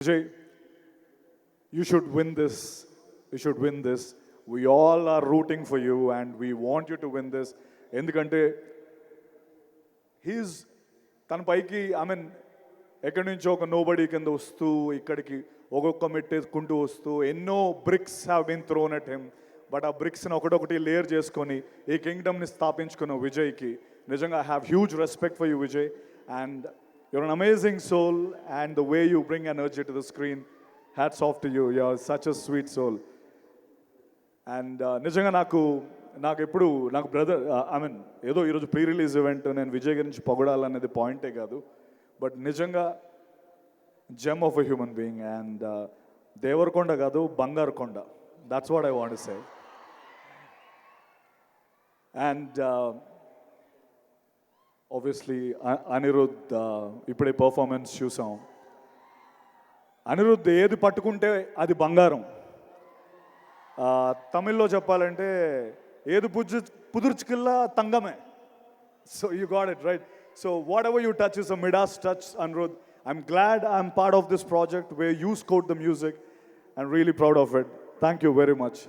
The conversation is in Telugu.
Vijay, you should win this. You should win this. We all are rooting for you and we want you to win this. ఎందుకంటే హీస్ తన పైకి ఐ మీన్ ఎక్కడి నుంచో ఒక నోబడి కింద వస్తూ ఇక్కడికి ఒక్కొక్క మెట్టేసుకుంటూ వస్తూ ఎన్నో bricks have been thrown at him but ఆ బ్రిక్స్ని ఒకటొకటి లేయర్ చేసుకొని ఈ కింగ్డమ్ని స్థాపించుకున్న విజయ్కి నిజంగా I have huge respect for you Vijay and you're an amazing soul and the way you bring energy to the screen hats off to you you're such a sweet soul and నిజంగా నాకు నాకు ఎప్పుడు నాకు బ్రదర్ ఐ మీన్ ఏదో ఈరోజు ప్రీ రిలీజ్ ఈవెంట్ నేను విజయ్ గురించి పొగడాలనేది పాయింటే కాదు. బట్ నిజంగా gem of a human being and Deverakonda కాదు బంగారు కొండ that's what I want say and obviously Anirudh ఇప్పుడే పర్ఫార్మెన్స్ చూసాం. అనిరుద్ధ్ ఏది పట్టుకుంటే అది బంగారం. తమిళ్ళో చెప్పాలంటే ఏది పుజ్జు పుదుర్చుకిల్లా తంగమే. So you got it right so whatever you touch is a Midas touch Anirudh I'm glad I'm part of this project way you've scored the music and really proud of it thank you very much